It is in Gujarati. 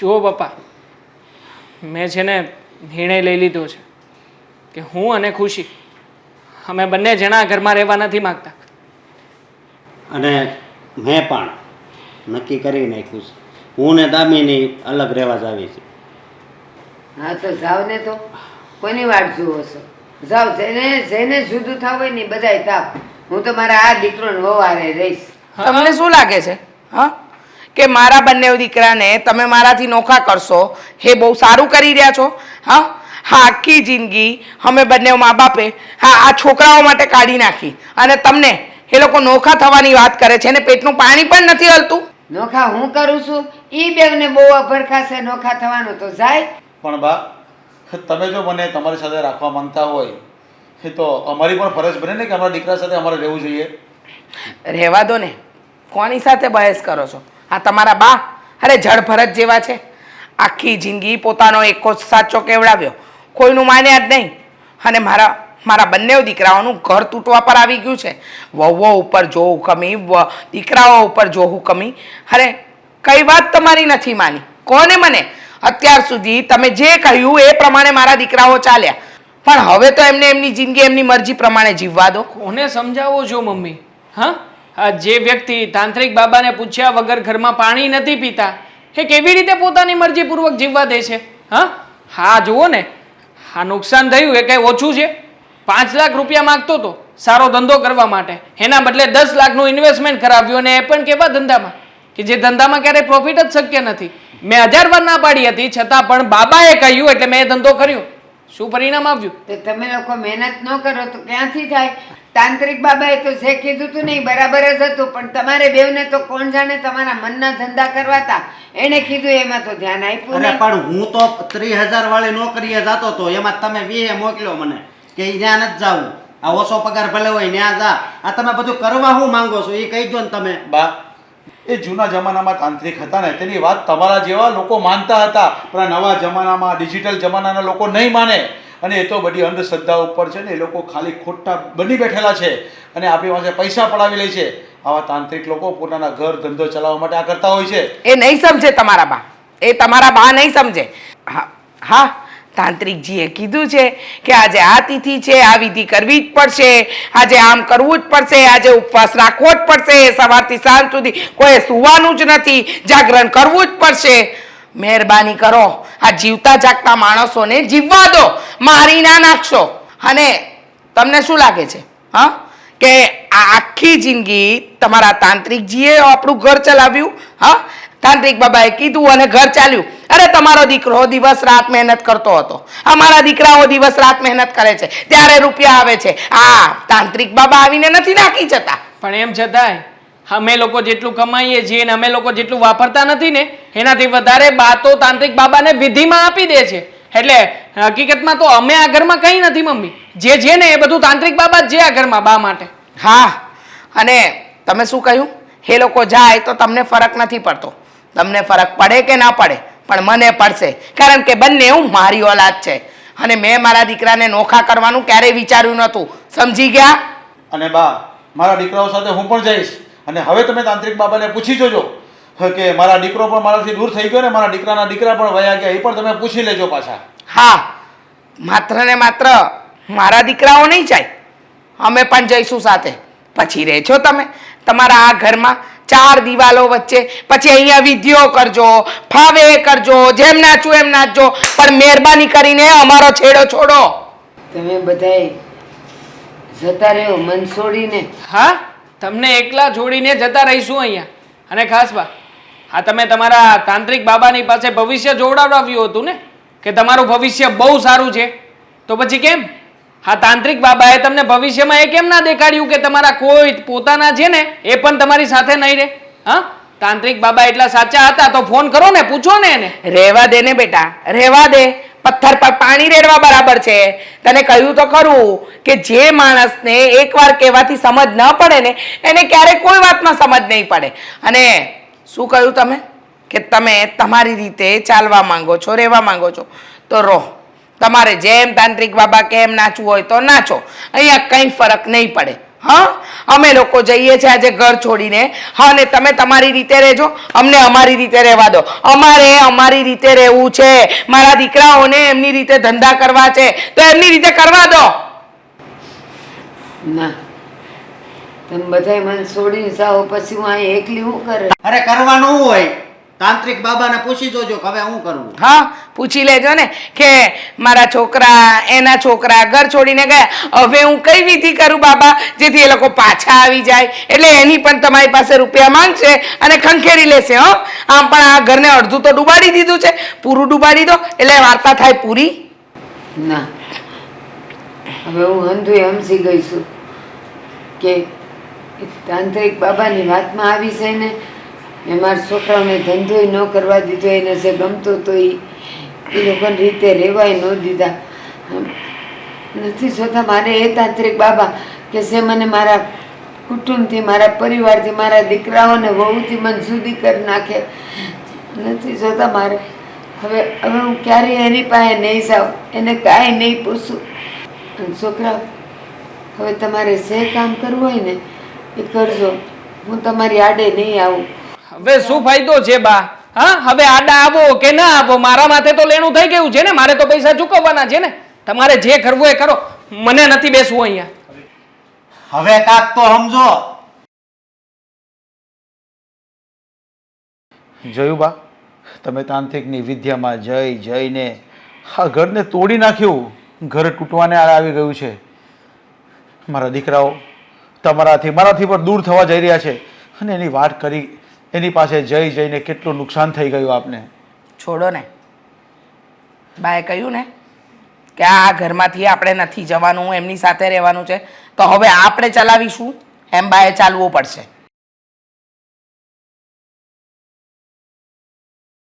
જુઓ પપ્પા મેં છે ને નિર્ણય લઈ લીધો છે કે હું અને ખુશી અમે બંને જણા ઘરમાં રહેવા નથી માગતા. અને મેં પણ નક્કી કરી નાખ્યું છે. હું ને દામિની અલગ રહેવા જાવી આવી છે. હા તો જાવ ને તો. કોની વાટ જુઓ છો? જાવ જેને જેને જુદું થવું હોય ને બધાય થાવ. હું તો મારા આ દીકરો ને આરે રહીશ તમને શું લાગે છે? હા? કે મારા બંને દીકરાને તમે મારાથી નોખા કરશો એ બહુ સારું કરી રહ્યા છો? હા? હા આખી જિંદગી અમે બંને મા બાપે હા આ છોકરાઓ માટે કાઢી નાખી. અને તમને એ લોકો નોખા થવાની વાત કરે છે અને પેટનું પાણી પણ નથી હલતું. નોખા હું કરું છું? ઈ બેવને બહુ અભરખાશે નોખા થવાનું તો જાય. પણ બા તમે જો મને તમારી સાથે રાખવા માંગતા હોય એ તો અમારી પણ ફરજ બને ને કે અમારા દીકરા સાથે અમારે રહેવું જોઈએ. રહેવા દો ને. કોની સાથે બહેસ કરો છો? આ તમારા બા? અરે જળ ભરત જેવા છે. આખી જિંદગી પોતાનો એકો જ સાચો કેવડાવ્યો. કોઈનું માન્યા જ નહીં. અને મારા મારા બંને દીકરાઓનું ઘર તૂટવા પર આવી ગયું છે. વહુઓ ઉપર જોવું કમી વ- દીકરાઓ ઉપર જોવું કમી અરે, કઈ વાત તમારી નથી માની? કોને મને? અત્યાર સુધી તમે જે કહ્યું એ પ્રમાણે મારા દીકરાઓ ચાલ્યા. પણ હવે તો એમને એમની જિંદગી એમની મરજી પ્રમાણે જીવવા દો. કોને સમજાવો છો મમ્મી? હા? જે વ્યક્તિ તાંત્રિક બાબાને પૂછ્યા વગર ઘરમાં પાણી નથી પીતા, એ કેવી રીતે પોતાની મરજીપૂર્વક જીવવા દે છે? હા? હા, જુઓ ને. આ નુકસાન થયું એ કંઈ ઓછું છે? પાંચ લાખ રૂપિયા માગતો હતો સારો ધંધો કરવા માટે. એના બદલે દસ લાખનું ઇન્વેસ્ટમેન્ટ કરાવ્યું અને એ પણ કેવા ધંધામાં? કે જે ધંધામાં ક્યારેય પ્રોફિટ જ શક્ય નથી. મેં હજાર વાર ના પાડી હતી, છતાં પણ બાબાએ કહ્યું, એટલે મેં ધંધો કર્યો. શું પરિણામ આવ્યું? તો તમે લોકો મહેનત ન કરો તો ક્યાંથી થાય? તાંત્રિક બાબાએ તો જે કીધું તું નહીં બરાબર જ હતું પણ તમારે બેવને તો કોણ જાણે તમારા મનના ધંધા કરવાતા? એને કીધું એમાં તો ધ્યાન આપ્યું અરે પણ હું તો ત્રીસ હજાર વાળી નોકરીએ જતો તો એમાં તમે વીએ મોકલ્યો મને કે ઈ ત્યાં નથી જાવું. આ ઓછો પગાર ભલે હોય ત્યાં જા. આ તમે બધું કરવા હું માંગો છો એ કહી દો ને તમે. બા એ જૂના જમાનામાં તાંત્રિક હતા ને તેની વાત તમારા જેવા લોકો માનતા હતા પણ નવા જમાનામાં ડિજિટલ જમાનાના લોકો નહીં માને. અને એ તો બધી અંધશ્રદ્ધા ઉપર છે ને એ લોકો ખાલી ખોટા બની બેઠેલા છે. અને આપણી પાસે પૈસા પડાવી લે છે. આવા તાંત્રિક લોકો પોતાના ઘર ધંધો ચલાવવા માટે આ કરતા હોય છે. એ નહીં સમજે તમારા બા. એ તમારા બા નહીં સમજે. હા હા, તાંત્રિકજીએ કીધું છે કે આજે આ તિથિ છે, આ વિધિ કરવી જ પડશે. આજે આમ કરવું જ પડશે, આજે ઉપવાસ રાખવો જ પડશે. સવારથી સાંજ સુધી કોઈ સુવાનું જ નથી. જાગરણ કરવું જ પડશે. મહેરબાની કરો. આ જીવતા જાગતા માણસોને જીવવા દો, મારી ના નાખશો. અને તમને શું લાગે છે? હા? કે આખી જિંદગી તમારા તાંત્રિકજીએ આપણું ઘર ચલાવ્યું? હા? તાંત્રિક બાબાએ કીધું અને ઘર ચાલ્યું. અરે, તમારો દીકરો દિવસ રાત મહેનત કરતો હતો. અમારા દીકરાઓ દિવસ રાત મહેનત કરે છે. ત્યારે રૂપિયા આવે છે. આ તાંત્રિક બાબા આવીને નથી નાખી જતા. પણ એમ છતાંય અમે લોકો જેટલું કમાઈએ છીએ ને અમે લોકો જેટલું વાપરતા નથી ને એનાથી વધારે બાતો તાંત્રિક બાબાને વિધિમાં આપી દે છે. એટલે હકીકતમાં તો અમે આ ઘરમાં કંઈ નથી મમ્મી. જે છે ને એ બધું તાંત્રિક બાબા જ છે આ ઘરમાં બા માટે. હા અને તમે શું કહ્યું? એ લોકો જાય તો તમને ફરક નથી પડતો. તમને ફરક પડે કે ના પડે પણ મને પડશે. કારણ કે બંને હું મારી ઓલાદ છે. અને મેં મારા દીકરાને નોખા કરવાનું ક્યારેય વિચાર્યું નહોતું. સમજી ગયા? અને બા મારા દીકરાઓ સાથે હું પણ જઈશ. અને હવે તમે તાંત્રિક બાબાને પૂછી જોજો. હ, કે મારા દીકરો પણ મારાથી દૂર થઈ ગયો ને મારા દીકરાના દીકરા પણ વયા ગયા એ પણ તમે પૂછી લેજો પાછા. હા માત્ર ને માત્ર મારા દીકરાઓ નહીં જાય. અમે પણ જઈશું સાથે. પછી રહેજો તમે. તમારા આ ઘરમાં ચાર દિવાલો વચ્ચે. પછી અહીંયા વિધિઓ કરજો ફાવે કરજો જેમ નાચું એમ નાચજો પણ મહેરબાની કરીને અમારો છેડો છોડો. તમે બધાય જતા રહ્યો મન છોડીને? હા? તમને એકલા છોડીને જતા રહીશું અહીંયા. અને ખાસ વાત હા તમે તમારા તાંત્રિક બાબાની પાસે ભવિષ્ય જોડાવડાવ્યું હતું ને, કે તમારું ભવિષ્ય બહુ સારું છે. તો પછી કેમ? હા તાંત્રિક બાબાએ તમને ભવિષ્યમાં એ કેમ ના દેખાડ્યું કે તમારા કોઈ પોતાના છે ને, એ પણ તમારી સાથે નહીં રહે? હા? તાંત્રિક બાબા એટલા સાચા હતા, તો ફોન કરો ને, પૂછો ને એને. રહેવા દે ને બેટા, રહેવા દે. પથ્થર પર પાણી રેડવા બરાબર છે. તને કહ્યું તો ખરું કે જે માણસને એકવાર કહેવાથી સમજ ન પડે ને, એને ક્યારેય કોઈ વાતમાં સમજ નહીં પડે. અને શું કહ્યું તમે? કે તમે તમારી રીતે ચાલવા માંગો છો, રહેવા માંગો છો. તો રહો. તમારે જેમ તાંત્રિક બાબા કેમ નાચવું હોય તો નાચો. અહીંયા કંઈ ફરક નહીં પડે. હા? અમે લોકો જઈએ છીએ આજે ઘર છોડીને. હા અને તમે તમારી રીતે રહેજો. અમને અમારી રીતે રહેવા દો. અમારે અમારી રીતે રહેવું છે. મારા દીકરાઓને એમની રીતે ધંધા કરવા છે. તો એમની રીતે કરવા દો. ના. તમે બધાય મને છોડીને જાઓ પછી હું અહીં એકલી હું કરે? અરે કરવાનું હોય. તાંત્રિક બાબાને પૂછી જોજો કે હવે શું કરવું હા પૂછી લેજો ને કે મારા છોકરા એના છોકરા ઘર છોડીને ગયા. હવે હું કઈ વિધિ કરું બાબા? જેથી એ લોકો પાછા આવી જાય. એટલે એની પણ તમારી પાસે રૂપિયા માંગશે અને ખંખેરી લેશે હો. આમ પણ આ ઘરને અડધું તો ડૂબાડી દીધું છે. પૂરું ડૂબાડી દો. એટલે વાર્તા થાય પૂરી. ના. હવે હું અંધુએ સમજી ગઈ છું કે તાંત્રિક બાબાની વાતમાં આવી છે ને એ મારા છોકરાઓને ધંધોય ન કરવા દીધો, એને જે ગમતો તો એ લોકોની રીતે રહેવાય ન દીધા. નથી જોતા, મારે એ તાંત્રિક બાબા કે જે મને મારા કુટુંબથી, મારા પરિવારથી, મારા દીકરાઓને વહુથી મને જુદી કરી નાખે. નથી જોતા મારે. હવે હવે હું ક્યારેય એની પાસે નહીં જાઉં, એને કાંઈ નહીં પૂછું. અને છોકરા હવે તમારે જે કામ કરવું હોય ને, એ કરજો. હું તમારી આડે નહીં આવું. હવે શું ફાયદો છે બા? હા હવે આડા આવો કે ના આવો? મારા માથે તો લેણું થઈ ગયું છે ને? મારે તો પૈસા ચૂકવવાના છે ને? તમારે જે કરવું એ કરો. મને નથી બેસવું અહીંયા. હવે કાક તો સમજો. જોયું બા તમે તાંત્રિકની વિદ્યામાં જઈ જઈને આ ઘરને તોડી નાખ્યું. ઘર તૂટવાને આવી ગયું છે. મારા દીકરાઓ તમારાથી મારાથી પણ દૂર થવા જઈ રહ્યા છે. અને એની વાત કરી એની પાસે જઈ જઈને કેટલું નુકસાન થઈ ગયું આપને? છોડો ને. બાએ કહ્યું ને કે આ ઘરમાંથી આપણે નથી જવાનું એમની સાથે રહેવાનું છે. તો હવે આપણે ચલાવીશું? એમ બાએ ચાલવું પડશે.